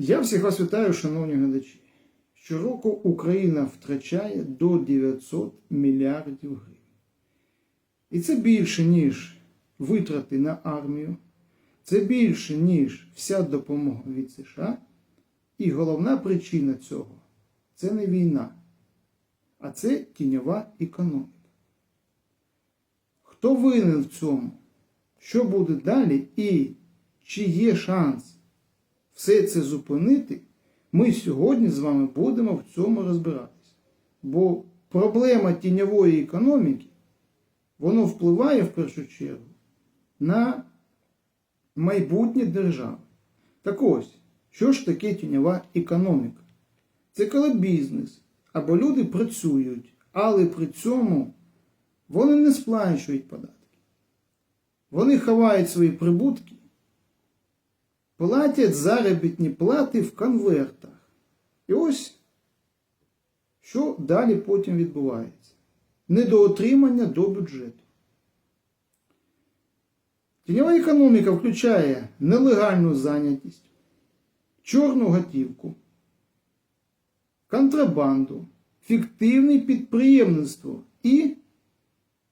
Я всіх вас вітаю, шановні глядачі. Щороку Україна втрачає до 900 мільярдів гривень. І це більше, ніж витрати на армію, це більше, ніж вся допомога від США. І головна причина цього це не війна, а це тіньова економіка. Хто винен в цьому? Що буде далі і чи є шанс все це зупинити, ми сьогодні з вами будемо в цьому розбиратися. Бо проблема тіньової економіки, воно впливає в першу чергу на майбутнє держави. Так ось, що ж таке тіньова економіка? Це коли бізнес або люди працюють, але при цьому вони не сплачують податки. Вони ховають свої прибутки платять заробітні плати в конвертах. І ось що далі потім відбувається. Недоотримання до бюджету. Тіньова економіка включає нелегальну зайнятість, чорну готівку, контрабанду, фіктивне підприємництво і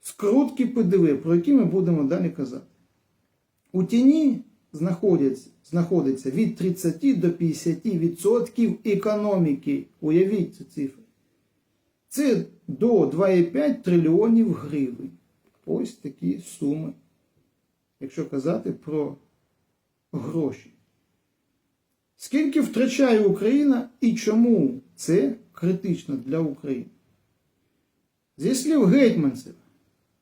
скрутки ПДВ, про які ми будемо далі казати. У тіні знаходиться від 30 до 50% економіки. Уявіть ці цифри. Це до 2,5 трильйонів гривень. Ось такі суми, якщо казати про гроші. Скільки втрачає Україна і чому це критично для України? Зі слів гетьманців,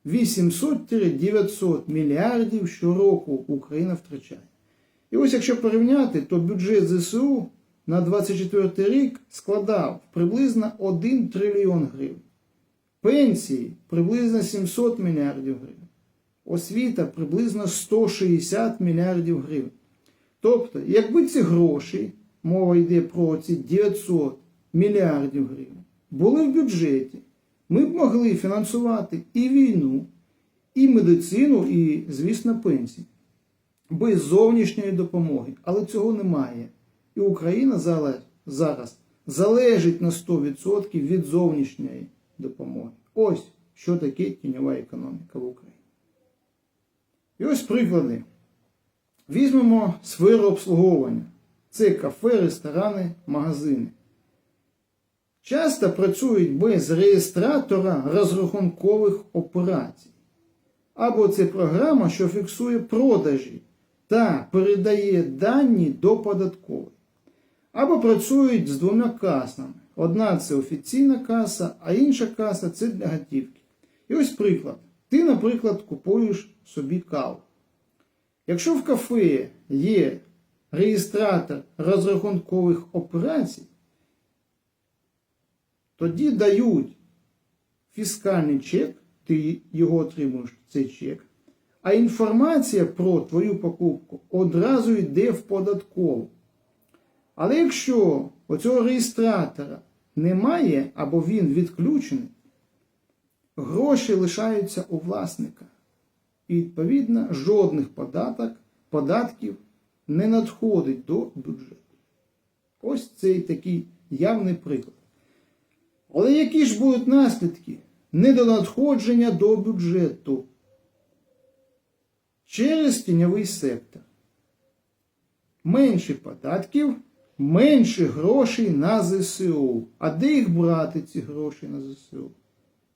800-900 мільярдів щороку Україна втрачає. І ось якщо порівняти, то бюджет ЗСУ на 24 рік складав приблизно 1 трильйон гривень. Пенсії приблизно 700 мільярдів гривень. Освіта приблизно 160 мільярдів гривень. Тобто, якби ці гроші, мова йде про ці 900 мільярдів гривень, були в бюджеті, ми б могли фінансувати і війну, і медицину, і, звісно, пенсії. Без зовнішньої допомоги. Але цього немає. І Україна зараз залежить на 100% від зовнішньої допомоги. Ось що таке тіньова економіка в Україні. І ось приклади. Візьмемо сферу обслуговування. Це кафе, ресторани, магазини часто працюють без реєстратора розрахункових операцій. Або це програма, що фіксує продажі та передає дані до податкової. Або працюють з двома касами. Одна це офіційна каса, а інша каса це для готівки. І ось приклад. Ти, наприклад, купуєш собі каву. Якщо в кафе є реєстратор розрахункових операцій, тоді дають фіскальний чек, ти його отримуєш цей чек, а інформація про твою покупку одразу йде в податкову. Але якщо оцього реєстратора немає або він відключений, гроші лишаються у власника. І, відповідно, жодних податок, податків не надходить до бюджету. Ось цей такий явний приклад. Але які ж будуть наслідки недонадходження до бюджету через тіньовий сектор? Менше податків, менше грошей на ЗСУ. А де їх брати, ці гроші на ЗСУ?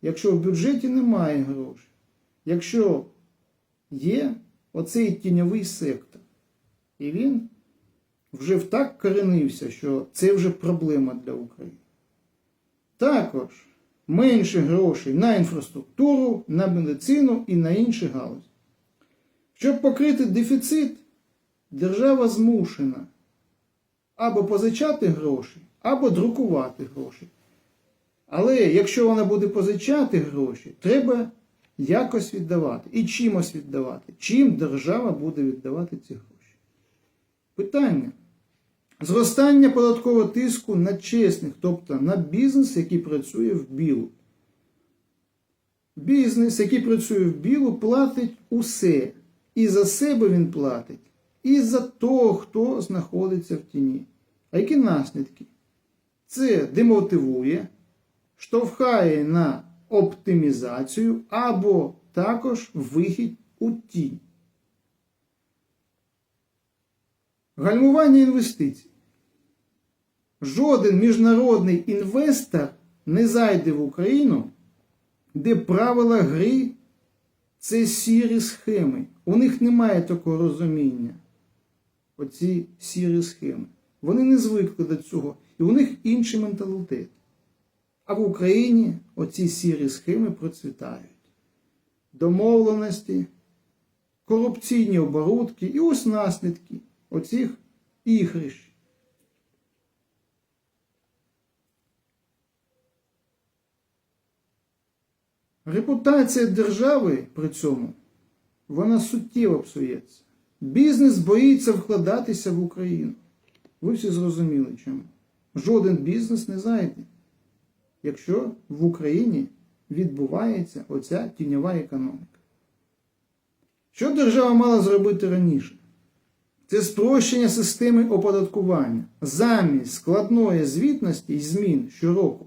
Якщо в бюджеті немає грошей, якщо є оцей тіньовий сектор, і він вже втак коренився, що це вже проблема для України. Також менше грошей на інфраструктуру, на медицину і на інші галузі. Щоб покрити дефіцит, держава змушена або позичати гроші, або друкувати гроші. Але якщо вона буде позичати гроші, треба якось віддавати і чимось віддавати. Чим держава буде віддавати ці гроші? Питання. Зростання податкового тиску на чесних, тобто на бізнес, який працює в білу. Бізнес, який працює в білу, платить усе. І за себе він платить, і за того, хто знаходиться в тіні. А які наслідки? Це демотивує, штовхає на оптимізацію або також вихід у тінь. Гальмування інвестицій. Жоден міжнародний інвестор не зайде в Україну, де правила гри це сірі схеми. У них немає такого розуміння. Оці сірі схеми. Вони не звикли до цього. І у них інший менталітет. А в Україні оці сірі схеми процвітають. Домовленості, корупційні оборудки і ось наслідки оцих ігрищ. Репутація держави при цьому вона суттєво псується. Бізнес боїться вкладатися в Україну. Ви всі зрозуміли чому. Жоден бізнес не зайде, якщо в Україні відбувається оця тіньова економіка. Що держава мала зробити раніше? Це спрощення системи оподаткування замість складної звітності і змін щороку.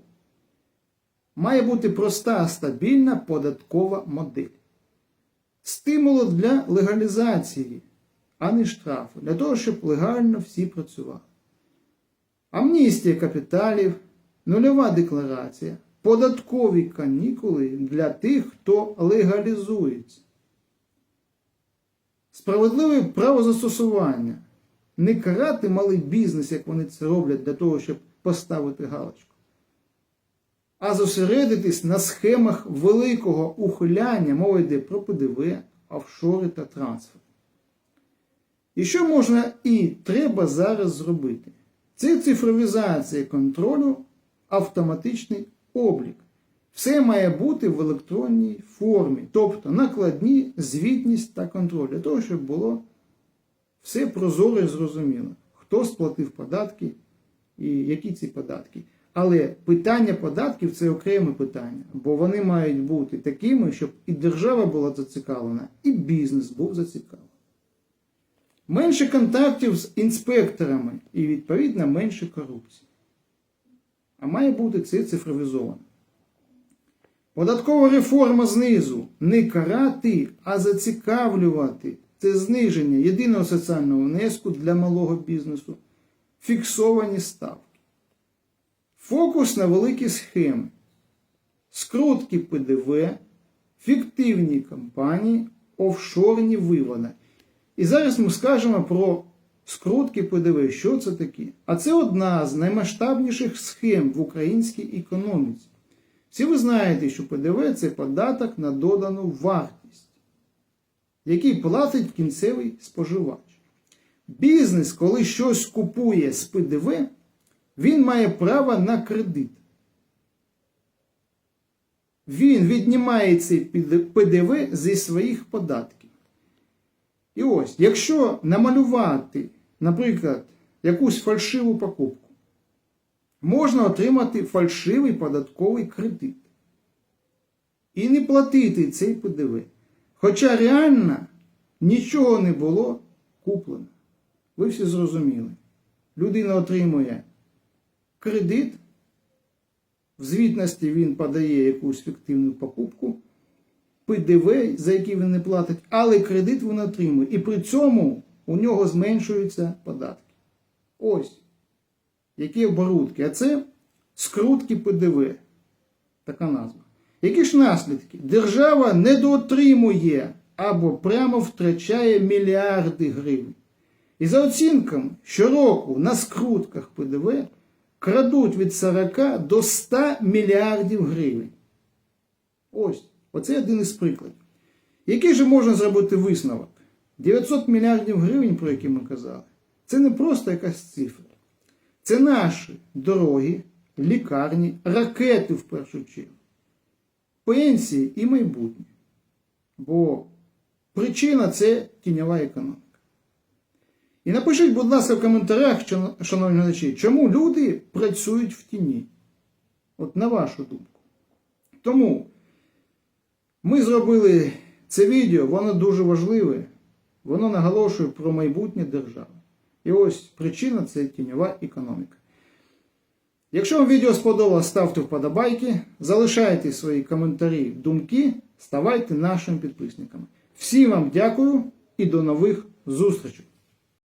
Має бути проста стабільна податкова модель. Стимул для легалізації, а не штрафу, для того, щоб легально всі працювали. Амністія капіталів, нульова декларація, податкові канікули для тих, хто легалізується. Справедливе правозастосування. Не карати малий бізнес, як вони це роблять для того, щоб поставити галочку а зосередитись на схемах великого ухиляння, мова йде про ПДВ, офшори та трансфер. І що можна і треба зараз зробити? Це цифровізація контролю, автоматичний облік. Все має бути в електронній формі, тобто накладні, звітність та контроль, для того, щоб було все прозоро і зрозуміло, хто сплатив податки і які ці податки. Але питання податків це окреме питання, бо вони мають бути такими, щоб і держава була зацікавлена, і бізнес був зацікавлений. Менше контактів з інспекторами і, відповідно, менше корупції. А має бути це цифровізовано. Податкова реформа знизу не карати, а зацікавлювати. Це зниження єдиного соціального внеску для малого бізнесу, фіксовані ставки. Фокус на великі схеми, скрутки ПДВ, фіктивні компанії, офшорні виводи. І зараз ми скажемо про скрутки ПДВ. Що це таке? А це одна з наймасштабніших схем в українській економіці. Всі ви знаєте, що ПДВ це податок на додану вартість, який платить кінцевий споживач. Бізнес, коли щось купує з ПДВ він має право на кредит. Він віднімає цей ПДВ зі своїх податків. І ось, якщо намалювати, наприклад, якусь фальшиву покупку, можна отримати фальшивий податковий кредит. І не платити цей ПДВ. Хоча реально нічого не було куплено. Ви всі зрозуміли. Людина отримує кредит. В звітності він подає якусь фіктивну покупку, ПДВ, за який він не платить, але кредит він отримує. І при цьому у нього зменшуються податки. Ось. Які оборудки. А це скрутки ПДВ. Така назва. Які ж наслідки? Держава недоотримує або прямо втрачає мільярди гривень. І за оцінками, щороку на скрутках ПДВ крадуть від 40 до 100 мільярдів гривень. Ось, оце один із прикладів. Який же можна зробити висновок? 900 мільярдів гривень, про які ми казали, це не просто якась цифра. Це наші дороги, лікарні, ракети в першу чергу, пенсії і майбутнє. Бо причина це тіньова економіка. І напишіть, будь ласка, в коментарях, шановні глядачі, чому люди працюють в тіні? От на вашу думку. Тому ми зробили це відео, воно дуже важливе, воно наголошує про майбутнє держави. І ось причина це тіньова економіка. Якщо вам відео сподобалось, ставте вподобайки, залишайте свої коментарі, думки, ставайте нашими підписниками. Всім вам дякую і до нових зустрічей!